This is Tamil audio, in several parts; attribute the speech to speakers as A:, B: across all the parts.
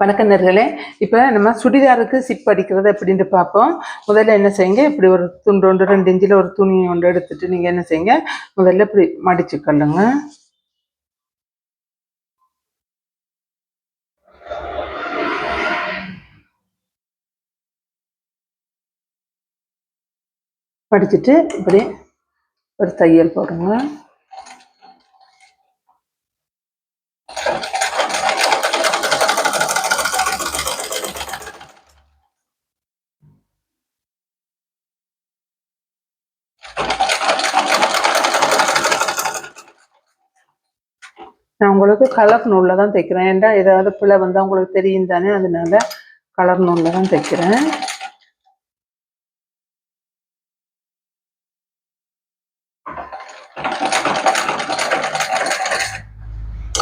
A: வணக்கம் நேர்களே இப்போ நம்ம சுடிதாருக்கு சிப் அடிக்கிறது அப்படின்ட்டு பார்ப்போம். முதல்ல என்ன செய்யுங்க? இப்படி ஒரு துண்டு ஒன்று ரெண்டு இன்ச்சில் ஒரு துணி ஒன்று எடுத்துட்டு நீங்கள் என்ன செய்யுங்க? முதல்ல இப்படி மடிச்சுக்கொள்ளுங்க படிச்சுட்டு இப்படி ஒரு தையல் போடுங்க. உங்களுக்கு கலர் நூலில் தான் தைக்கிறேன். ஏன்டா ஏதாவது பிள்ளை வந்தால் உங்களுக்கு தெரியும் தானே அதனால கலர் நூலில் தான் தைக்கிறேன்.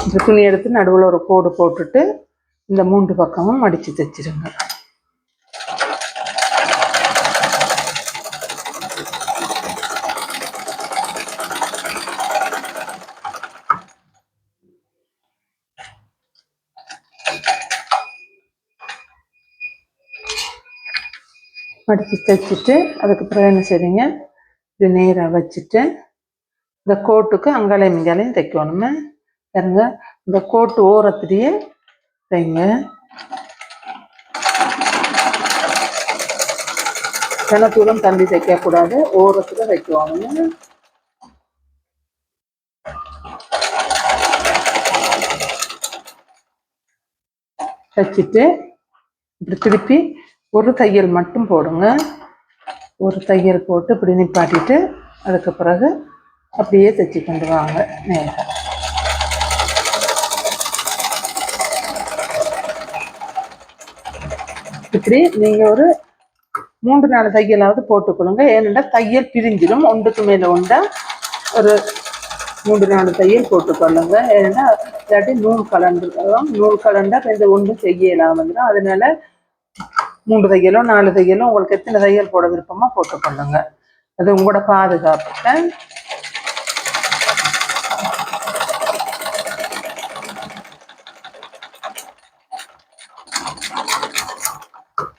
A: இந்த துணி எடுத்து நடுவில் ஒரு கோடு போட்டுட்டு இந்த மூன்று பக்கமும் மடித்து தைச்சிருங்க. மடித்து தைச்சிட்டு அதுக்கப்புறம் என்ன செய்றீங்க? இது நேராக வச்சுட்டு இந்த கோட்டுக்கு அங்காலையும் இங்காலையும் தைக்கணுமே. பாருங்க இந்த கோட்டு ஓரத்துலேயே தைங்க. கிணத்தூரம் தள்ளி தைக்கக்கூடாது ஓரத்தில் தைக்கணும். தைச்சிட்டு இப்படி திருப்பி ஒரு தையல் மட்டும் போடுங்க. ஒரு தையல் போட்டு இப்படி நிப்பாட்டிட்டு அதுக்கு பிறகு அப்படியே தைச்சி கொண்டு வாங்க நேரம் இப்படி நீங்க ஒரு மூன்று நாலு தையலாவது போட்டுக்கொள்ளுங்க. ஏனென்றால் தையல் பிரிஞ்சிடும். ஒன்றுக்கு மேல ஒன்றா ஒரு மூன்று நாலு தையல் போட்டுக்கொள்ளுங்க. ஏன்னா இல்லாட்டி நூல் கலந்துருக்கோம் நூல் கலண்டா இந்த ஒன்றும் செய்யலாம். வந்துடும் அதனால மூன்று தையலோ நாலு தையலோ உங்களுக்கு எத்தனை தையல் போட விருப்பமோ போட்டுக்கொள்ளுங்க அது உங்களோட பாதுகாப்புக்கு.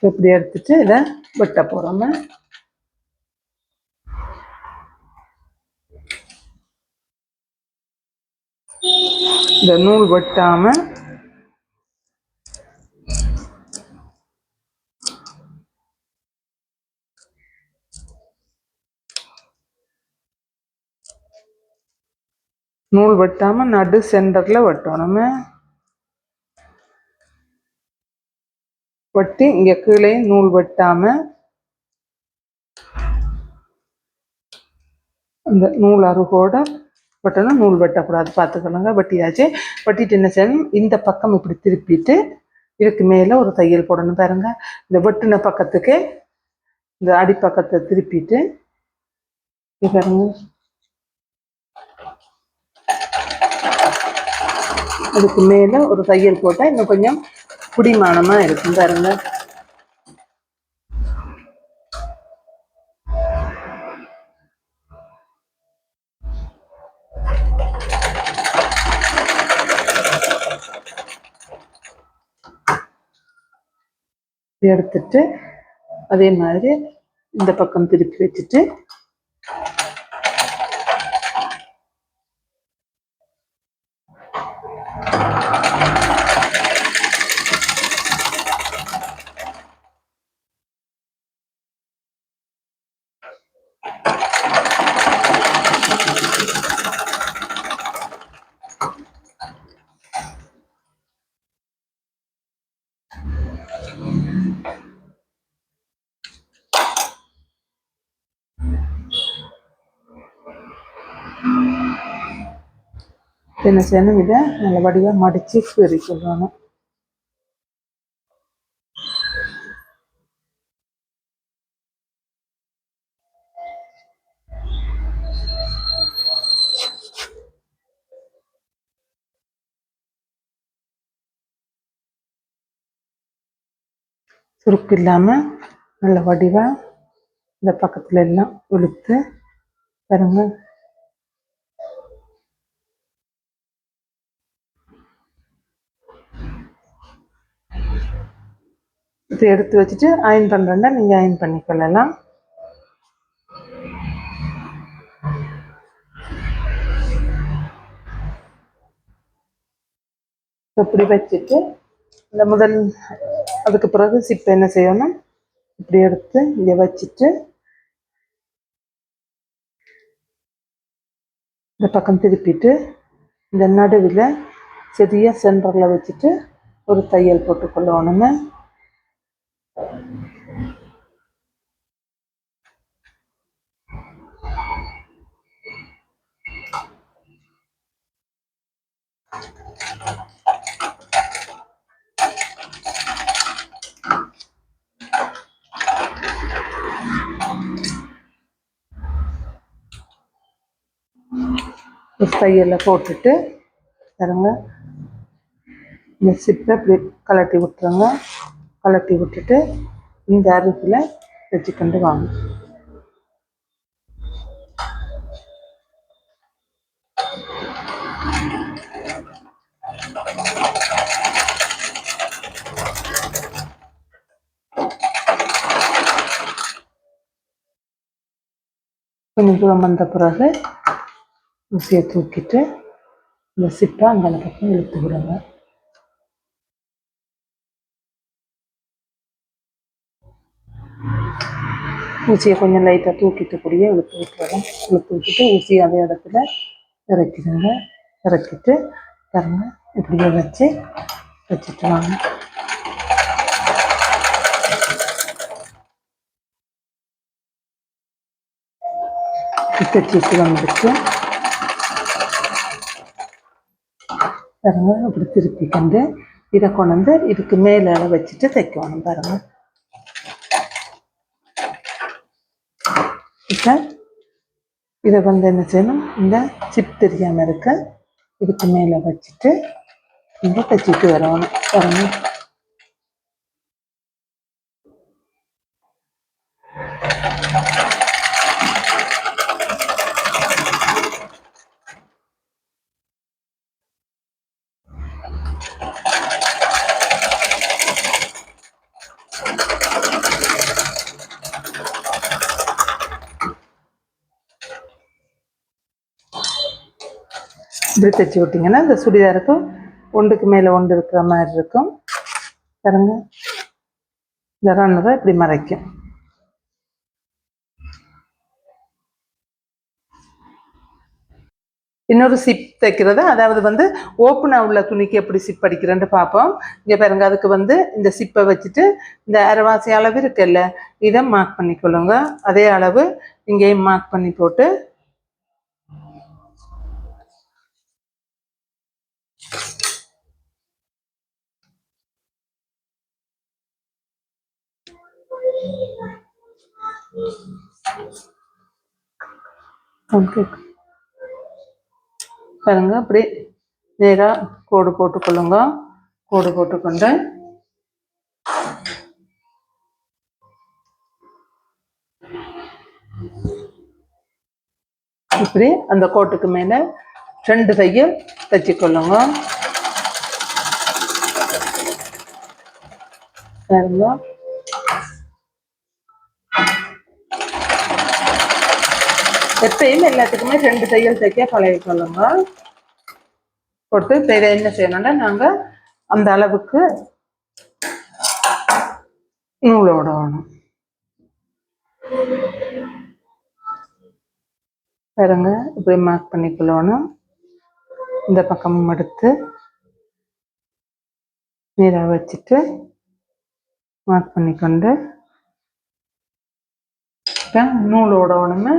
A: இப்படி எடுத்துட்டு இதை வெட்ட போறோம். இந்த நூல் வெட்டாம நூல் வெட்டாமல் நடு சென்டரில் வெட்டணும். வெட்டி இங்கே கீழே நூல் வெட்டாமல் அந்த நூல் அருகோட வெட்டணும். நூல் வெட்டக்கூடாது. பார்த்துக்கணுங்க. வெட்டியாச்சு. வெட்டிட்டு என்ன செய்யணும்? இந்த பக்கம் இப்படி திருப்பிட்டு இதுக்கு மேலே ஒரு தையல் போடணும் பாருங்க. இந்த வெட்டின பக்கத்துக்கு இந்த அடிப்பக்கத்தை திருப்பிட்டு இது பாருங்க. அதுக்கு மேலே ஒரு தையல் போட்டால் இன்னும் கொஞ்சம் குடிமானமாக இருக்கும் பாருங்க. எடுத்துட்டு அதே மாதிரி இந்த பக்கம் திருப்பி வச்சுட்டு என்ன செய்யணும் இதை நல்ல வடிவாக மடித்து பெரிய சொல்லணும் சுருக்கு இல்லாமல் நல்ல வடிவாக இந்த பக்கத்தில் எல்லாம் இழுத்து பாருங்க. இது எடுத்து வச்சுட்டு அயன் பண்ணுறேன்னா நீங்கள் அயன் பண்ணிக்கொள்ளலாம். இப்படி வச்சுட்டு இந்த முதல் அதுக்கு பிறகு சிப்பை என்ன செய்யணும்? இப்படி எடுத்து இங்கே வச்சுட்டு இந்த பக்கம் திருப்பிட்டு இந்த நடுவில் சரியாக சென்டரில் வச்சுட்டு ஒரு தையல் போட்டுக்கொள்ளணுங்க தையலில் போட்டுட்டு பாருங்க. இந்த சிப்பை இப்படி கலட்டி விட்டுருங்க. கலட்டி விட்டுட்டு இந்த அருகில் வச்சுக்கொண்டு வாங்க. கொஞ்சம் தூரம் வந்த பிறகு ஊசியை தூக்கிட்டு இந்த சிப்பாங்கலை அந்த பக்கம் இழுத்து விடுங்க. ஊசியை கொஞ்சம் லைட்டாக தூக்கிட்டு கூடிய இழுத்து விட்டுறோம் இழுத்து விட்டுட்டு ஊசி அதே இடத்துல இறக்கிடுங்க. இறக்கிட்டு பாருங்க இப்படியே வச்சு வச்சுட்டு வாங்க. தைச்சிட்டு வந்துட்டு பாருங்க இப்படி திருப்பிக்கண்டு இதை கொண்டு வந்து இதுக்கு மேலே வச்சுட்டு தைக்கணும் பாருங்க. இப்போ இதை வந்து என்ன செய்யணும்? இந்த சிப் தெரியாமல் இருக்க இதுக்கு மேலே வச்சுட்டு இங்கே தைச்சிட்டு வரணும். பாருங்க. இப்படி தைச்சி விட்டிங்கன்னா இந்த சுடிதாருக்கும் ஒன்றுக்கு மேலே ஒன்று இருக்கிற மாதிரி இருக்கும். பாருங்க. இந்த ரன்னரை இப்படி மறைக்கும். இன்னொரு சிப் தைக்கிறது அதாவது வந்து ஓப்பனாக உள்ள துணிக்கு எப்படி சிப் அடிக்கிறேன்ட்டு பார்ப்போம். இங்கே பாருங்க அதுக்கு வந்து இந்த சிப்பை வச்சுட்டு இந்த அரைவாசி அளவு இருக்குல்ல இதை மார்க் பண்ணிக்கொள்ளுங்க. அதே அளவு இங்கேயும் மார்க் பண்ணி போட்டு பாருங்க அப்படி நேராக கோடு போட்டுக்கொள்ளுங்க. கோடு போட்டுக்கொண்டு. இப்படி அந்த கோட்டுக்கு மேலே ரெண்டு தையல் தைச்சிக்கொள்ளுங்க பாருங்க. எப்பயும் எல்லாத்துக்குமே ரெண்டு தையல் தைக்க பழகிக்கொள்ளுங்க. போட்டு இப்போ இதை என்ன செய்யணும்னா நாங்கள் அந்த அளவுக்கு நூலோட வேணும் பாருங்க இப்படி மார்க் பண்ணிக்கொள்ளணும் இந்த பக்கமும் எடுத்து நீராக வச்சுட்டு மார்க் பண்ணிக்கொண்டு இப்போ நூலோட ஒன்றுமே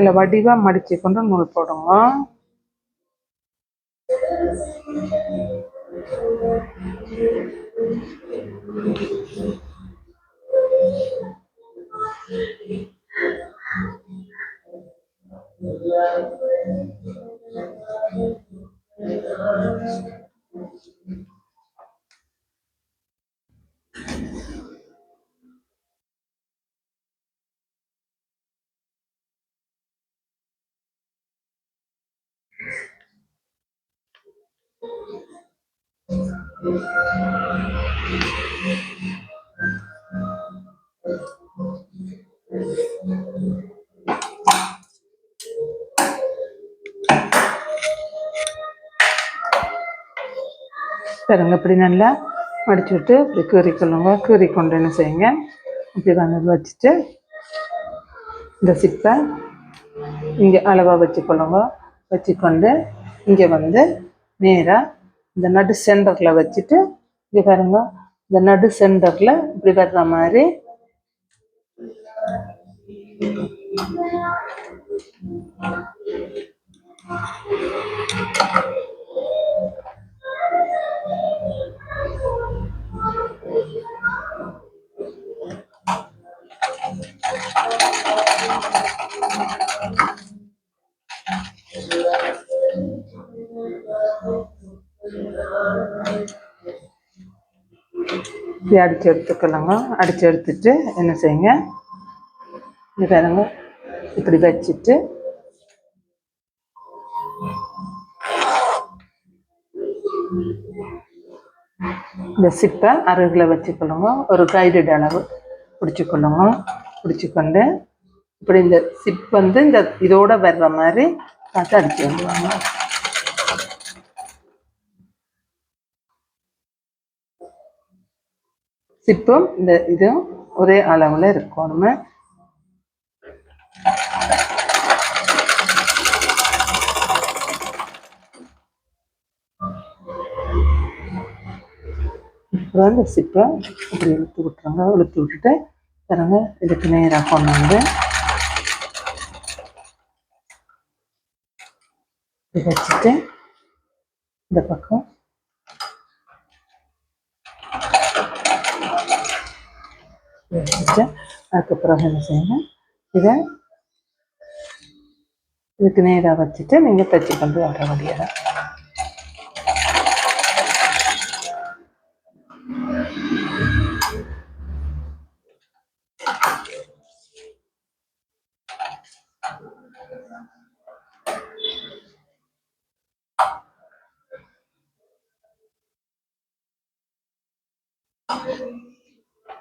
A: இதில் வடிவாக மடிச்சு கொண்டு நூல் போடுங்க பாருங்க இப்படி நல்லா மடிச்சு விட்டு இப்படி கீறி கொள்ளுங்க. கீறி கொண்டு என்ன செய்யுங்க? இப்படி வந்து வச்சுட்டு இந்த சிப்பை இங்கே அளவாக வச்சுக்கொள்ளுங்க. வச்சுக்கொண்டு இங்கே வந்து நேராக இந்த நடு சென்டரில் வச்சுட்டு இப்படி பாருங்க இந்த நடு சென்டரில் இப்படி வர்ற மாதிரி. இப்படி அடித்து எடுத்துக்கலாங்க. அடித்து எடுத்துட்டு என்ன செய்யுங்க? இது பாருங்க. இப்படி வச்சுட்டு இந்த சிப்பை அருகில் வச்சுக்கொள்ளுங்க ஒரு கைடு அளவு பிடிச்சிக்கொள்ளுங்க பிடிச்சிக்கொண்டு இப்படி இந்த சிப் வந்து இந்த இதோட வர்ற மாதிரி பார்த்து அடிச்சு வந்துடுவாங்க ஸ்டிப்பும் இந்த இதுவும் ஒரே அளவில் இருக்கணுமே அப்புறம் இந்த சிப்பை இப்படி இழுத்து விட்டுருங்க. இழுத்து விட்டுட்டு பாருங்க இதுக்கு நேராக கொண்டு வந்து வச்சுட்டு இந்த பக்கம் வச்சுட்டு அதுக்கப்புறம் என்ன செய்யணும் இதை இதுக்கு நேராக வச்சுட்டு நீங்கள் தச்சு கொண்டு வர வேண்டியதான் Thank you.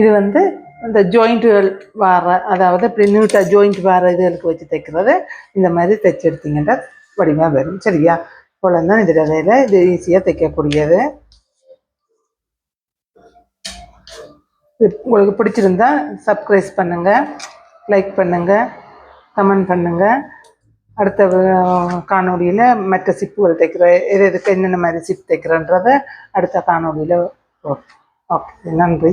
A: இது வந்து இந்த ஜாயிண்ட்டுகள் வர அதாவது இப்படி நீட்டாக ஜாயிண்ட் வர இதுகளுக்கு வச்சு தைக்கிறது. இந்த மாதிரி தைச்சு எடுத்தீங்கன்னா வடிவாக வரும். சரியா? இவ்வளோதான் இதில் வேலை. இது ஈஸியாக தைக்கக்கூடியது. உங்களுக்கு பிடிச்சிருந்தா சப்ஸ்கிரைப் பண்ணுங்கள் லைக் பண்ணுங்கள் கமெண்ட் பண்ணுங்கள் அடுத்த காணொலியில் மற்ற சிப்புகள் தைக்கிற எது எதுக்கு என்னென்ன மாதிரி சிப் தைக்கிறன்றதை அடுத்த காணொளியில் ஓகே நன்றி.